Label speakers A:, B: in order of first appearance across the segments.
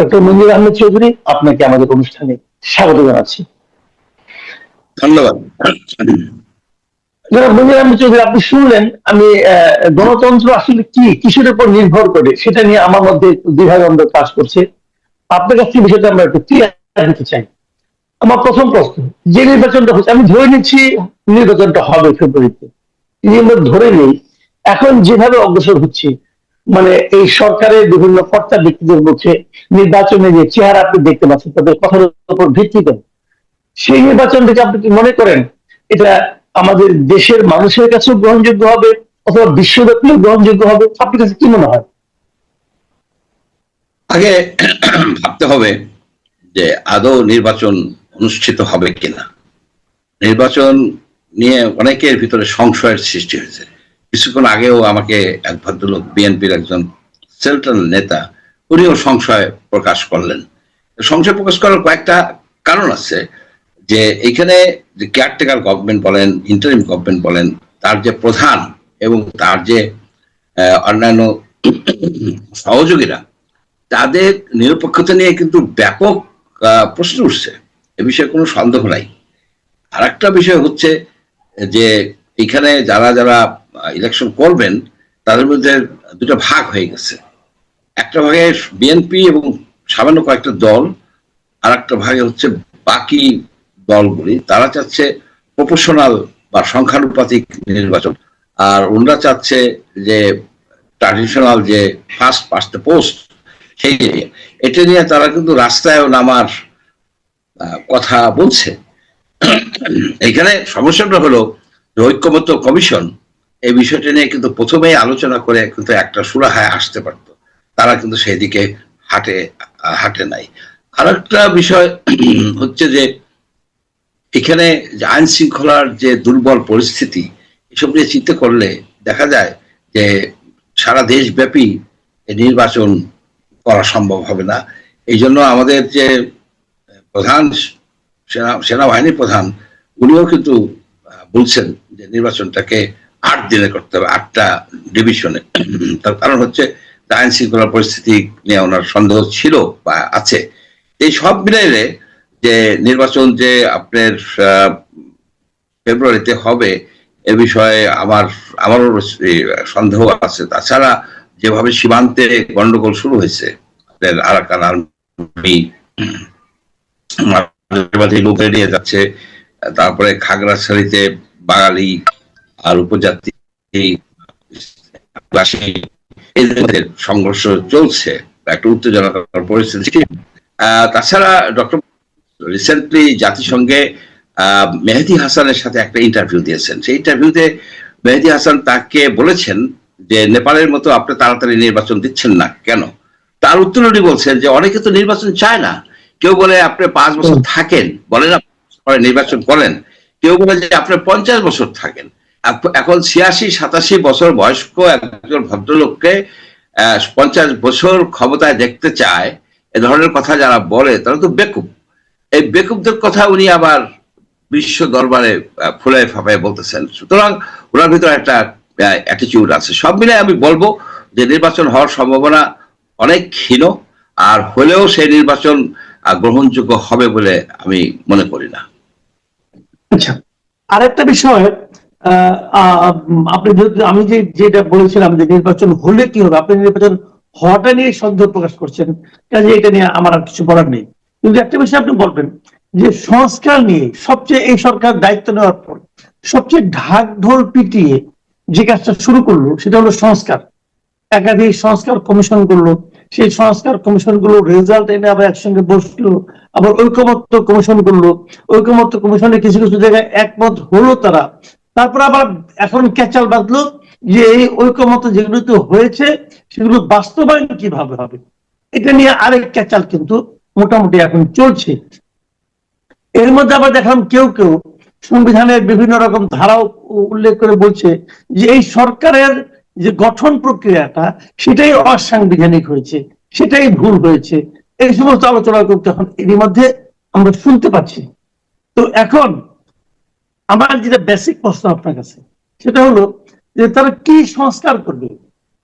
A: Doctor মঞ্জুর আহমেদ চৌধুরী আপনাকে আমাদের অনুষ্ঠানে স্বাগত জানাচ্ছি।
B: ধন্যবাদ।
A: জনাব মঞ্জুর আহমেদ চৌধুরী আপনি শুনলেন আমি গণতন্ত্র আসলে কি কিসের উপর নির্ভর করে সেটা নিয়ে আমার মধ্যে দ্বিধাদ্বন্দ্ব কাজ করছে। আপনার কাছ থেকে বিষয়টা আমরা একটু ক্লিয়ার চাই। আমার প্রথম প্রশ্ন যে নির্বাচনটা হচ্ছে আমি ধরে নিচ্ছি নির্বাচনটা হবে ফেব্রুয়ারিতে। ধরে নেই। এখন যেভাবে অগ্রসর হচ্ছে মানে এই সরকারের বিভিন্ন কর্তা ব্যক্তিদের মধ্যে নির্বাচনে যে চেহারা আপনি দেখতে পাচ্ছেন, তাদের কথার উপর ভিত্তি করে। সেই নির্বাচন থেকে আপনি কি মনে করেন এটা আমাদের দেশের মানুষের কাছেও গ্রহণযোগ্য হবে অথবা বিশ্বব্যাপীও গ্রহণযোগ্য হবে? আপনার কাছে কি মনে হয়?
B: আগে ভাবতে হবে যে আদৌ নির্বাচন অনুষ্ঠিত হবে কিনা। নির্বাচন নিয়ে অনেকের ভিতরে সংশয়ের সৃষ্টি হয়েছে। কিছুক্ষণ আগেও আমাকে এক ভদ্রলোক বিএনপির একজন সেন্ট্রাল নেতা, উনিও সংশয় প্রকাশ করলেন। সংশয় প্রকাশ করার কয়েকটা কারণ আছে যে এখানে যে কেয়ারটেকার গভর্নমেন্ট বলেন ইন্টারিম গভর্নমেন্ট বলেন, তার যে প্রধান এবং তার যে অন্যান্য সহযোগীরা, তাদের নিরপেক্ষতা নিয়ে কিন্তু ব্যাপক প্রশ্ন উঠছে। এ বিষয়ে কোনো সন্দেহ নাই। আর একটা বিষয় হচ্ছে যে এখানে যারা যারা ইলেকশন করবেন, তাদের মধ্যে দুটো ভাগ হয়ে গেছে। একটা ভাগে বিএনপি এবং সামান্য কয়েকটা দল আর একটা ভাগে হচ্ছে বাকি দলগুলি। তারা চাচ্ছে প্রপোশনাল বা সংখ্যানুপাতিক নির্বাচন। আর ওনারা চাচ্ছে যে ট্রাডিশনাল যে ফার্স্ট পাস্ট পোস্ট সেই নিয়ে এটা নিয়ে তারা কিন্তু রাস্তায় নামার কথা বলছে। এখানে সমস্যাটা হলো ঐক্যমত্য কমিশন এই বিষয়টা নিয়ে কিন্তু প্রথমেই আলোচনা করে কিন্তু একটা সুরাহায় আসতে পারত। তারা কিন্তু সেদিকে হাটে হাটে নাই। আর একটা বিষয় হচ্ছে যে, এখানে যে আইন শৃঙ্খলার যে দুর্বল পরিস্থিতি, এসব নিয়ে চিন্তা করলে দেখা যায় যে, সারা দেশব্যাপী নির্বাচন করা সম্ভব হবে না। এই জন্য আমাদের যে প্রধান সেনা সেনাবাহিনী প্রধান, উনিও কিন্তু বলছেন যে নির্বাচনটাকে আট দিনে করতে হবে, আটটা ডিভিশনে তার কারণ হচ্ছে আইন শৃঙ্খলার পরিস্থিতি নিয়ে ওনার সন্দেহ ছিল বা আছে। এই সব মিলাইলে যে নির্বাচন যে আপনার ফেব্রুয়ারিতে হবে, এ বিষয়ে আমার, আমারও সন্দেহ আছে। তাছাড়া যেভাবে সীমান্তে গন্ডগোল শুরু হয়েছে আরাকান আর্মি লোকে নিয়ে যাচ্ছে, তারপরে খাগড়াছড়িতে বাঙালি আর উপজাতি এদের সংঘর্ষ চলছে, একটা উত্তেজনাকর পরিস্থিতি। তাছাড়া ডক্টর রিসেন্টলি জাতিসংঘে মেহেদি হাসানের সাথে একটা ইন্টারভিউ দিয়েছেন। সেই ইন্টারভিউতে মেহেদি হাসান তাকে বলেছেন যে, নেপালের মতো আপনি তাড়াতাড়ি নির্বাচন দিচ্ছেন না কেন? তার উত্তর উনি বলছেন যে, অনেকে তো নির্বাচন চায় না। কেউ বলে আপনি পাঁচ বছর থাকেন, বলেন আপনি নির্বাচন করেন। কেউ বলে যে, আপনি পঞ্চাশ বছর থাকেন। এখন ছিয়াশি সাতাশি বছর বয়স্ক একজন ভদ্রলোককে পঞ্চাশ বছর ক্ষমতায় দেখতে চায় এ ধরনের কথা যারা বলে তারা তো বেকুব। এই বেকুবদের কথা উনি আবার বিশ্ব দরবারে ফুলে ফাঁপায় বলতেছেন। সুতরাং ওনার ভিতরে একটা অ্যাটিচিউড আছে। সব মিলে আমি বলব যে নির্বাচন হওয়ার সম্ভাবনা অনেক ক্ষীণ আর হলেও সেই নির্বাচন গ্রহণযোগ্য হবে বলে আমি মনে করি না।
A: আচ্ছা আরেকটা বিষয় আহ, আহ, আপনি আমি যে, যেটা বলেছিলাম যে নির্বাচন হলে কি হবে? আপনি নির্বাচন হওয়াটা নিয়ে সন্দেহ প্রকাশ করছেন। কাজে এটা নিয়ে আমার আর কিছু বলার নেই। কিন্তু একটা বিষয় আপনি বলবেন যে সংস্কার নিয়ে সবচেয়ে এই সরকার দায়িত্ব নেওয়ার পর সবচেয়ে ঢাক ঢোল পিটিয়ে যে কাজটা শুরু করল, সেটা হলো সংস্কার। একাধিক সংস্কার কমিশন করল। সেই সংস্কার কমিশনগুলো রেজাল্ট এনে আবার একসঙ্গে বসল, আবার ঐকমত্য কমিশন করল। ঐকমত্য কমিশনে কিছু কিছু জায়গায় একমত হলো তারা তারপর আবার এখন ক্যাচাল বাঁধলো যে এই ঐকমত্য যেগুলোতে হয়েছে, সেগুলো বাস্তবায়ন কীভাবে হবে? এটা নিয়ে আরেক ক্যাচাল কিন্তু মোটামুটি এখন চলছে। এর মধ্যে আবার দেখলাম কেউ কেউ সংবিধানের বিভিন্ন রকম ধারাও উল্লেখ করে বলছে যে এই সরকারের যে গঠন প্রক্রিয়াটা, সেটাই অসাংবিধানিক হয়েছে, সেটাই ভুল হয়েছে। এই সমস্ত আলোচনা করতে এখন এরই মধ্যে আমরা শুনতে পাচ্ছি। তো এখন আমার যেটা বেসিক প্রশ্ন আপনার কাছে, সেটা হলো যে তারা কি সংস্কার করবে?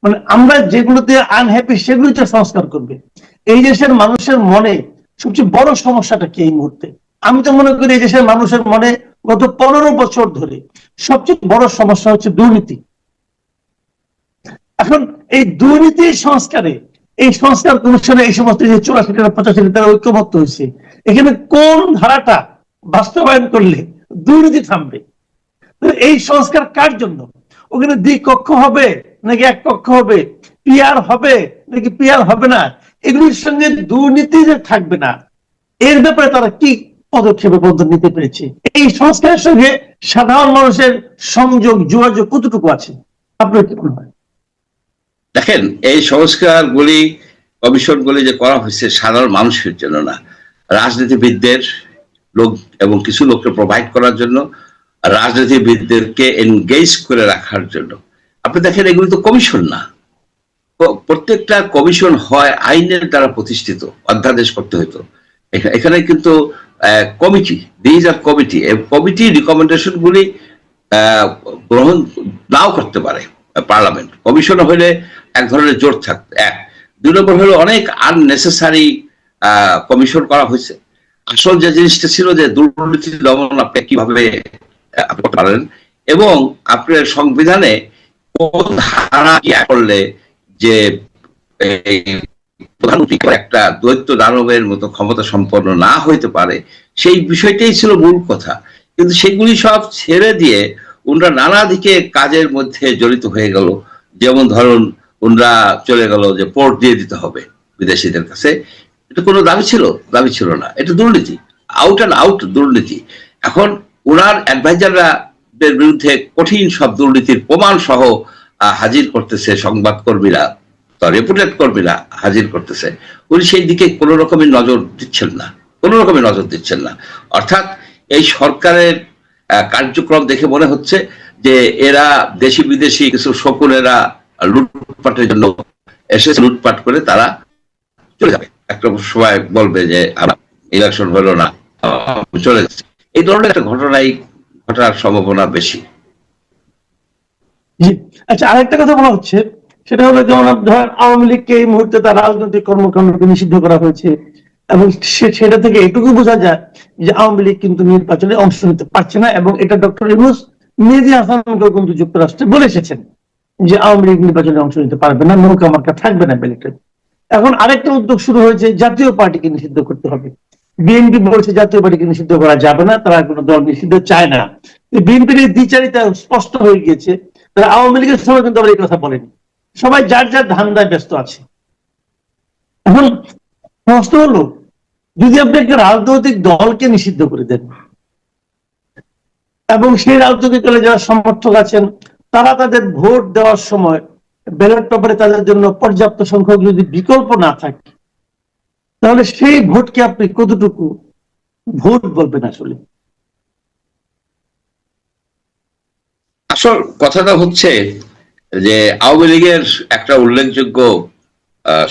A: মানে আমরা যেগুলোতে আনহ্যাপি সেগুলোতে সংস্কার করবে। এই দেশের মানুষের মনে সবচেয়ে বড় সমস্যাটা কি এই মুহূর্তে? আমি তো মনে করি এই দেশের মানুষের মনে গত পনেরো বছর ধরে সবচেয়ে বড় সমস্যা হচ্ছে দুর্নীতি। এখন এই দুর্নীতি সংস্কারে, এই সংস্কার কমিশনে এই সমস্ত যে চুরাশি পঁচাশি তারা ঐক্যমত্য হয়েছে, এখানে কোন ধারাটা বাস্তবায়ন করলে দুর্নীতি থামবে। এই সংস্কার কার জন্য? ওখানে দ্বিকক্ষ হবে, নাকি এক কক্ষ হবে? পিয়ার হবে, নাকি পিয়ার হবে না? এগুলির সঙ্গে দুর্নীতি যে থাকবে না, এর ব্যাপারে তারা কি পদক্ষেপে পদক্ষেপ নিতে পেরেছে? এই সংস্কারের সঙ্গে সাধারণ মানুষের সংযোগ, যোগাযোগ কতটুকু আছে? আপনার কি মনে হয়?
B: দেখেন, এই সংস্কার গুলি সংস্কারগুলি, কমিশনগুলি যে করা হয়েছে সাধারণ মানুষের জন্য না, রাজনীতিবিদদের লোক এবং কিছু লোককে প্রোভাইড করার জন্য, রাজনীতিবিদদেরকে এনগেজ করে রাখার জন্য। আপনি দেখেন, এগুলি তো কমিশন না। প্রত্যেকটা কমিশন হয় আইনের দ্বারা প্রতিষ্ঠিত, অধ্যাদেশ করতে হতো এখা- এখানে কিন্তু কমিটি দিজ আর কমিটি কমিটি রিকমেন্ডেশন গুলি গ্রহণ নাও করতে পারে পার্লামেন্ট কমিশন হলে এক ধরনের জোর থাকতো এক। দুই নম্বর হলো অনেক আননেসেসারি কমিশন করা হয়েছে। আসল যে জিনিসটা ছিল যে দুর্নীতি দমন আপনি কীভাবে পারেন এবং আপনার সংবিধানে কোন ধারা করলে যে প্রধানমন্ত্রী একটা দৈত্য দানবের মতো ক্ষমতা সম্পন্ন না হইতে পারে, সেই বিষয়টাই ছিল মূল কথা। কিন্তু সেগুলি সব ছেড়ে দিয়ে ওনারা নানা দিকে কাজের মধ্যে জড়িত হয়ে গেল। যেমন ধরুন ওনারা চলে গেল যে পোর্ট দিয়ে দিতে হবে বিদেশিদের কাছে। এটা কোনো দাবি ছিল? দাবি ছিল না। এটা দুর্নীতি। আউট অ্যান্ড আউট দুর্নীতি। এখন ওনার অ্যাডভাইজাররা বিরুদ্ধে কঠিন সব দুর্নীতির প্রমাণ সহ হাজির করতেছে সংবাদকর্মীরা রেপুটেড কর্মীরা হাজির করতেছে। উনি সেই দিকে কোনো রকমের নজর দিচ্ছেন না। কোনো রকমের নজর দিচ্ছেন না। অর্থাৎ এই সরকারের কার্যক্রম দেখে মনে হচ্ছে যে এরা দেশি বিদেশি কিছু শকুনেরা লুটপাটের জন্য এসে লুটপাট করে তারা চলে যাবে। একটা সময় বলবে যে ইলেকশন হলো না। চলে এই ধরনের একটা ঘটনাই ঘটার সম্ভাবনা বেশি।
A: জি। আচ্ছা আরেকটা কথা বলা হচ্ছে। সেটা হলো যেমন ধরেন আওয়ামী লীগকে এই মুহূর্তে তার রাজনৈতিক কর্মকাণ্ডকে নিষিদ্ধ করা হয়েছে এবং সেটা থেকে এটুকু বোঝা যায় যে, আওয়ামী লীগ কিন্তু নির্বাচনে অংশ নিতে পারছে না এবং এটা ডক্টর ইউনুস মেহেদি হাসানকে কিন্তু যুক্তরাষ্ট্রে বলে এসেছেন যে, আওয়ামী লীগ নির্বাচনে অংশ নিতে পারবে না, নৌকা মার্কা থাকবে না ব্যালেটে এখন আরেকটা উদ্যোগ শুরু হয়েছে, জাতীয় পার্টিকে নিষিদ্ধ করতে হবে। বিএনপি বলছে জাতীয় পার্টিকে নিষিদ্ধ করা যাবে না, তারা কোনো দল নিষিদ্ধ চায় না। বিএনপির দ্বিচারিতা স্পষ্ট হয়ে গিয়েছে, তারা আওয়ামী লীগের সময় কিন্তু আবার এই কথা বলেনি। সবাই যার যার ধান্দায় ব্যস্ত আছে। এখন প্রশ্ন হলো, যদি আপনি একটা রাজনৈতিক দলকে নিষিদ্ধ করে দেন, এবং সেই রাজনৈতিক দলে যারা সমর্থক আছেন, তারা তাদের ভোট দেওয়ার সময় ব্যালট পেপারে তাদের জন্য পর্যাপ্ত সংখ্যক যদি বিকল্প না থাকে, তাহলে সেই ভোটকে আপনি কতটুকু ভোট বলবেন আসলে?
B: আসল কথাটা হচ্ছে যে আওয়ামী লীগের একটা উল্লেখযোগ্য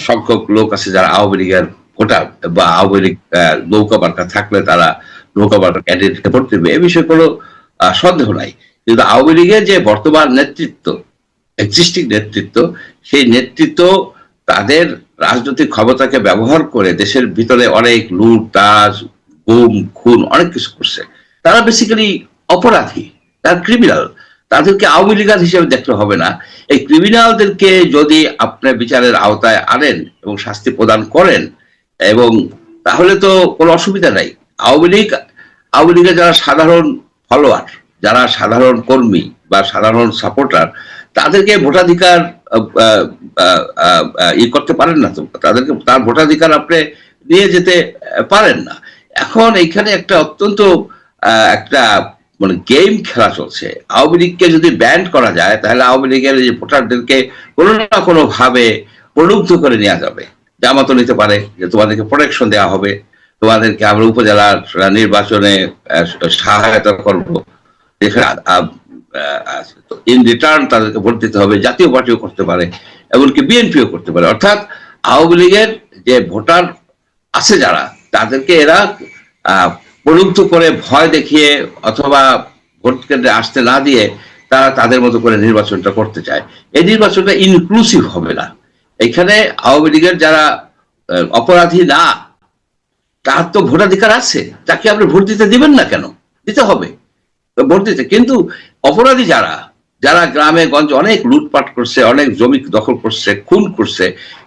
B: সংখ্যক লোক আছে যারা আওয়ামী লীগের ভোটার বা আওয়ামী লীগ নৌকা বার্তা থাকলে তারা নৌকা মার্কা ক্যান্ডিডেটকে ভোট দেবে। এ বিষয়ে কোনো সন্দেহ নাই। কিন্তু আওয়ামী লীগের যে বর্তমান নেতৃত্ব এক্সিস্টিং নেতৃত্ব, সেই নেতৃত্ব তাদের রাজনৈতিক ক্ষমতাকে ব্যবহার করে দেশের ভিতরে অনেক লুট তাজ গুম, খুন অনেক কিছু করছে। তারা বেসিক্যালি অপরাধী, তারা ক্রিমিনাল তাদেরকে আওয়ামী লীগার হিসেবে দেখলে হবে না। এই ক্রিমিনালদেরকে যদি আপনার বিচারের আওতায় আনেন এবং শাস্তি প্রদান করেন এবং তাহলে তো কোনো অসুবিধা নাই। আওয়ামী লীগ, আওয়ামী লীগের যারা সাধারণ ফলোয়ার যারা সাধারণ কর্মী বা সাধারণ সাপোর্টার তাদেরকে ভোটাধিকার ই করতে পারেন না তাদেরকে তার ভোটাধিকার আপনি নিয়ে যেতে পারেন না। এখন এইখানে একটা অত্যন্ত একটা মানে গেম খেলা চলছে। আওয়ামী লীগকে যদি ব্যান করা যায়, তাহলে আওয়ামী লীগের এই ভোটারদেরকে কোনো না কোনো ভাবে প্রলুব্ধ করে নেওয়া যাবে। জামাতো নিতে পারে, যে তোমাদেরকে প্রোটেকশন দেওয়া হবে। তোমাদেরকে আমরা উপজেলার নির্বাচনে সহায়তা করব। ইন রিটার্ন তাদেরকে ভোট দিতে হবে, জাতীয় পার্টিও করতে পারে, এমনকি বিএনপিও করতে পারে। অর্থাৎ আওয়ামী লীগের যে ভোটার আছে যারা, তাদেরকে এরা প্রলুব্ধ করে ভয় দেখিয়ে অথবা ভোট কেন্দ্রে আসতে না দিয়ে তারা তাদের মতো করে নির্বাচনটা করতে চায়। এই নির্বাচনটা ইনক্লুসিভ হবে না। এখানে আওয়ামী লীগের যারা অপরাধী না, তার তো ভোটাধিকার আছে। তাকে আপনি ভোট দিতে দিবেন না কেন? দিতে হবে। তো কিন্তু অপরাধী যারা যারা গ্রামে, গঞ্জে অনেক লুটপাট করছে, অনেক জমি দখল করছে, খুন করছে,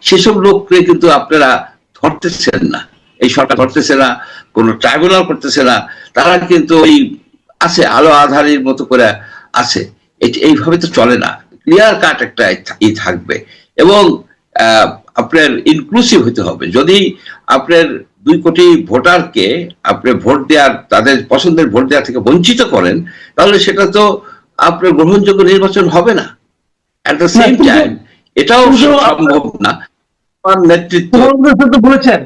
B: সেসব লোককে কিন্তু আপনারা ধরতেছেন না। এই সরকার ধরতেছে না, কোনো ট্রাইব্যুনাল করতেছে না, তারা কিন্তু ওই আছে, আলো আধারের মতো করে আছে। এইভাবে তো চলে না। ক্লিয়ার কাট একটা ই থাকবে। এবং আপনার ইনক্লুসিভ হতে হবে। যদি আপনার দুই কোটি ভোটারকে আপনি ভোট দেওয়ার তাদের পছন্দের ভোট দেওয়া থেকে বঞ্চিত করেন তাহলে সেটা তো আপনার গ্রহণযোগ্য নির্বাচন হবে না। অ্যাট দ্য সেম টাইম এটাও সম্ভব না। নেতৃত্ব
A: বলেছেন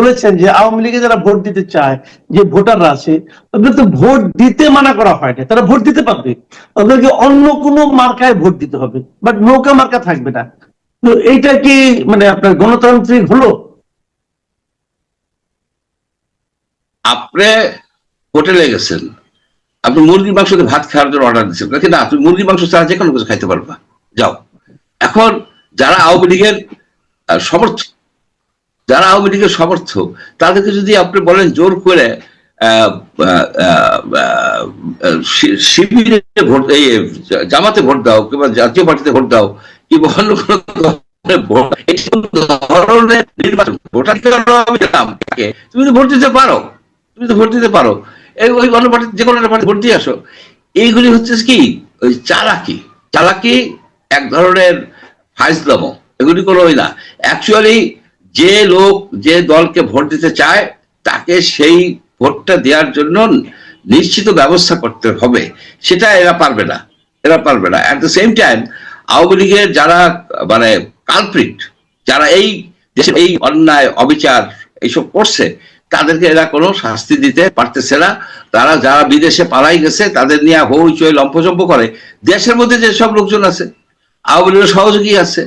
A: বলেছেন যে আওয়ামী লীগে যারা ভোট দিতে চায় যে ভোটাররা আছে তাদের তো ভোট দিতে মানা করা হয় না তারা ভোট দিতে পারবে। তাদেরকে অন্য কোনো মার্কায় ভোট দিতে হবে বাট নৌকা মার্কা থাকবে না। তো এইটা কি মানে আপনার গণতান্ত্রিক হলো?
B: আপনি হোটেলে গেছেন আপনি মুরগির মাংস ভাত খাওয়ার জন্য অর্ডার দিচ্ছেন নাকি না তুমি মুরগির মাংস ছাড়া যে কোনো কিছু খাইতে পারবা। যাও। এখন যারা আওয়ামী লীগের আহ, সমর্থক যারা আওয়ামী লীগের সমর্থক তাদেরকে যদি আপনি বলেন জোর করে শিবিরে ভোট এই জামাতে ভোট দাও কিংবা জাতীয় পার্টিতে ভোট দাও কিংবা অন্য কোনো ধরনের নির্বাচন তাকে। তুমি ভোট দিতে পারো। তুমি তো ভোট দিতে পারো। এই ওই অন্য পার্টি, যে কোনো পার্টি ভোট দিয়ে আসো। এইগুলি হচ্ছে কি, ওই চালাকি। চালাকি এক ধরনের ফাইজলাম। এগুলি কোনো ওই না। অ্যাকচুয়ালি যে লোক, যে দলকে ভোট দিতে চায়, তাকে সেই ভোটটা দেওয়ার জন্য নিশ্চিত ব্যবস্থা করতে হবে। সেটা এরা পারবে না। এরা পারবে না। At the same time Awami লীগের যারা মানে কালপ্রিট যারা এই দেশের এই অন্যায়, অবিচার, এইসব করছে তাদেরকে এরা কোনো শাস্তি দিতে পারতেছে না। তারা যারা বিদেশে পালাই গেছে, তাদের নিয়ে হইচই লম্পজম্প করে। দেশের মধ্যে যে সব লোকজন আছে, আওয়ামী লীগের সহযোগী আছে,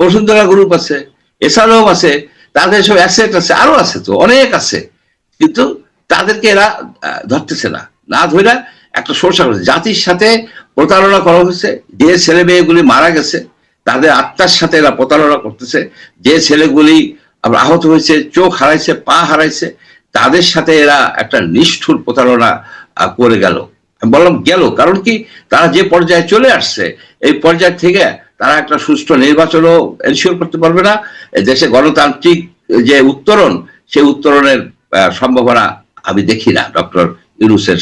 B: বসুন্ধরা গ্রুপ আছে এছাড়াও আছে, তাদের সব অ্যাসেট আছে, আরও আছে তো, অনেক আছে। কিন্তু তাদেরকে এরা ধরতেছে না। না ধরে একটা সরষা করেছে জাতির সাথে প্রতারণা করা হয়েছে, যে ছেলে মেয়েগুলি মারা গেছে, তাদের আত্মার সাথে এরা প্রতারণা করতেছে, যে ছেলেগুলি আবার আহত হয়েছে, চোখ হারাইছে, পা হারাইছে, তাদের সাথে এরা একটা নিষ্ঠুর প্রতারণা করে গেল। বললাম, গেল? কারণ কি? তারা যে পর্যায়ে চলে আসছে, এই পর্যায় থেকে তারা একটা সুষ্ঠু নির্বাচনও এনশিওর করতে পারবে না। দেশে গণতান্ত্রিক যে উত্তরণ, সেই উত্তরণের সম্ভাবনা আমি দেখি না ডক্টর ইউনুসের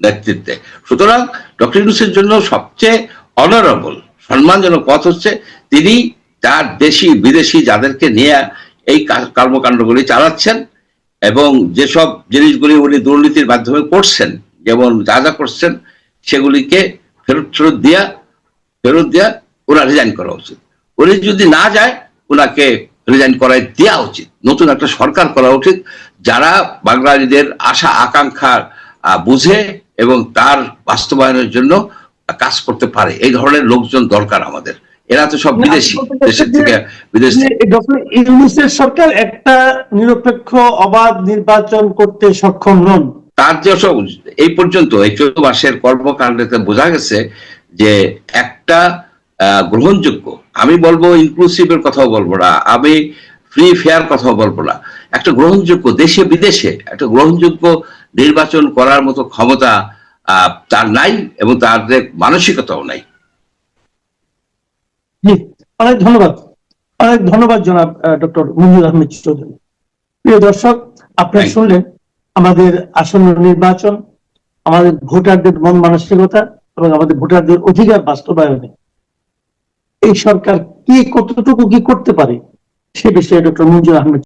B: নেতৃত্বে। সুতরাং ডক্টর ইউনুসের জন্য সবচেয়ে অনারেবল সম্মানজনক পথ হচ্ছে তিনি তার দেশি, বিদেশি যাদেরকে নিয়ে এই কর্মকাণ্ডগুলি চালাচ্ছেন এবং যেসব জিনিসগুলি উনি দুর্নীতির মাধ্যমে করছেন, যেমন যা যা করছেন, সেগুলিকে ফেরত ফেরত দিয়া, ফেরত দেওয়া ওরা রিজাইন করা উচিত। উনি যদি না যায় ওনাকে রিজাইন করাই দেওয়া উচিত। নতুন একটা সরকার করা উচিত, যারা বাঙালিদের আশা, আকাঙ্ক্ষা বুঝে এবং তার বাস্তবায়নের জন্য কাজ করতে পারে। এই ধরনের লোকজন দরকার আমাদের। এরা তো সব বিদেশি দেশের থেকে বিদেশ
A: ডক্টর ইউনুসের সরকার একটা নিরপেক্ষ অবাধ নির্বাচন করতে সক্ষম নন।
B: তার যে এই পর্যন্ত এই চোদ্দ মাসের কর্মকাণ্ডেতে বোঝা গেছে যে একটা গ্রহণযোগ্য আমি বলব ইনক্লুসিভের কথাও বলব না আমি ফ্রি ফেয়ার কথাও বলব না। একটা গ্রহণযোগ্য দেশে বিদেশে একটা গ্রহণযোগ্য নির্বাচন করার মতো ক্ষমতা আহ, তার নাই এবং তার যে মানসিকতাও নাই।
A: জি অনেক ধন্যবাদ। অনেক ধন্যবাদ জনাব ডক্টর মঞ্জুর আহমেদ চৌধুরী। প্রিয় দর্শক আপনারা শুনলেন আমাদের আসন্ন নির্বাচন আমাদের ভোটারদের মন মানসিকতা এবং আমাদের ভোটারদের অধিকার বাস্তবায়নে। এই সরকার কি কতটুকু কি করতে পারে সে বিষয়ে ডক্টর মঞ্জুর আহমেদ